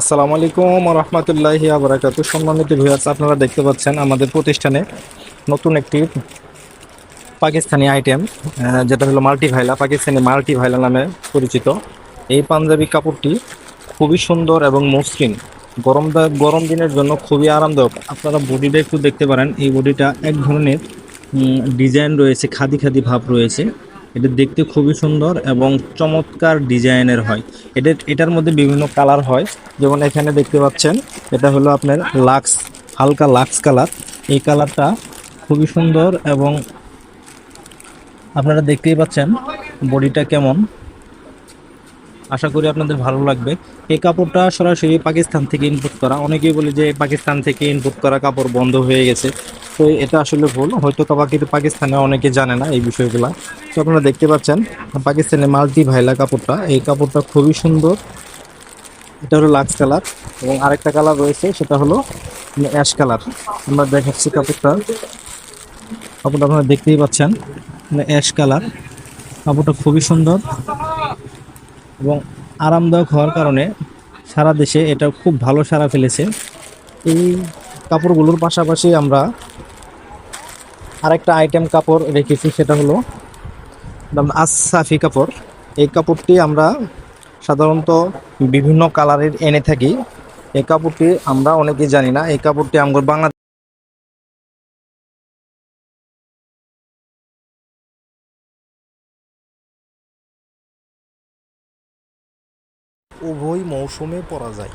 আসসালামু আলাইকুম রহমতুল্লাহি আবরাকাতু সম্মানিত ভিউয়ার্স আপনারা দেখতে পাচ্ছেন আমাদের প্রতিষ্ঠানে নতুন একটি পাকিস্তানি আইটেম যেটা হলো মাল্টি ভাইলা পাকিস্তানি মাল্টি ভাইলা নামে পরিচিত। এই পাঞ্জাবি কাপড়টি খুবই সুন্দর এবং মসৃণ। গরম গরম দিনের জন্য খুবই আরামদায়ক। আপনারা বডিটা একটু দেখতে পারেন, এই বডিটা এক ধরনের ডিজাইন রয়েছে, খাদি খাদি ভাব রয়েছে। এটা দেখতে খুবই সুন্দর এবং চমৎকার ডিজাইনের হয়। এটা, এটার মধ্যে বিভিন্ন কালার হয়। যেমন এখানে দেখতে পাচ্ছেন, এটা হলো আপনার লাক্স, হালকা লাক্স কালার। এই কালারটা খুবই সুন্দর এবং আপনারা দেখতেই পাচ্ছেন বডিটা কেমন। আশা করি আপনাদের ভালো লাগবে। এই কাপড়টা সরাসরি পাকিস্তান থেকে ইনপুট করা। অনেকেই বলে যে পাকিস্তান থেকে ইনপুট করা কাপড় বন্ধ হয়ে গেছে। তো এটা আসলে ভুল। হয়তো কাবাকিতে পাকিস্তানে অনেকে জানে না এই বিষয়গুলো। তো আপনারা দেখতে পাচ্ছেন, পাকিস্তানের মাল্টি ভাইলা কাপড়টা। এই কাপড়টা খুবই সুন্দর। এটা হলো লাক্স কালার এবং আরেকটা কালার রয়েছে, সেটা হলো অ্যাশ কালার। আমরা দেখাচ্ছি কাপড়টা। কাপড়টা আপনারা দেখতেই পাচ্ছেন অ্যাশ কালার। কাপড়টা খুবই সুন্দর এবং আরামদায়ক হওয়ার কারণে সারা দেশে এটা খুব ভালো সারা ফেলেছে। এই কাপড়গুলোর পাশাপাশি আমরা আরেকটা আইটেম কাপড় রেখেছি, সেটা হলো আসাফি কাপড়। এই কাপড়টি আমরা সাধারণত বিভিন্ন কালারের এনে থাকি। এই কাপড়টি আমরা অনেকেই জানি না। এই কাপড়টি আমার বাংলা উভয় মৌসুমে পরা যায়।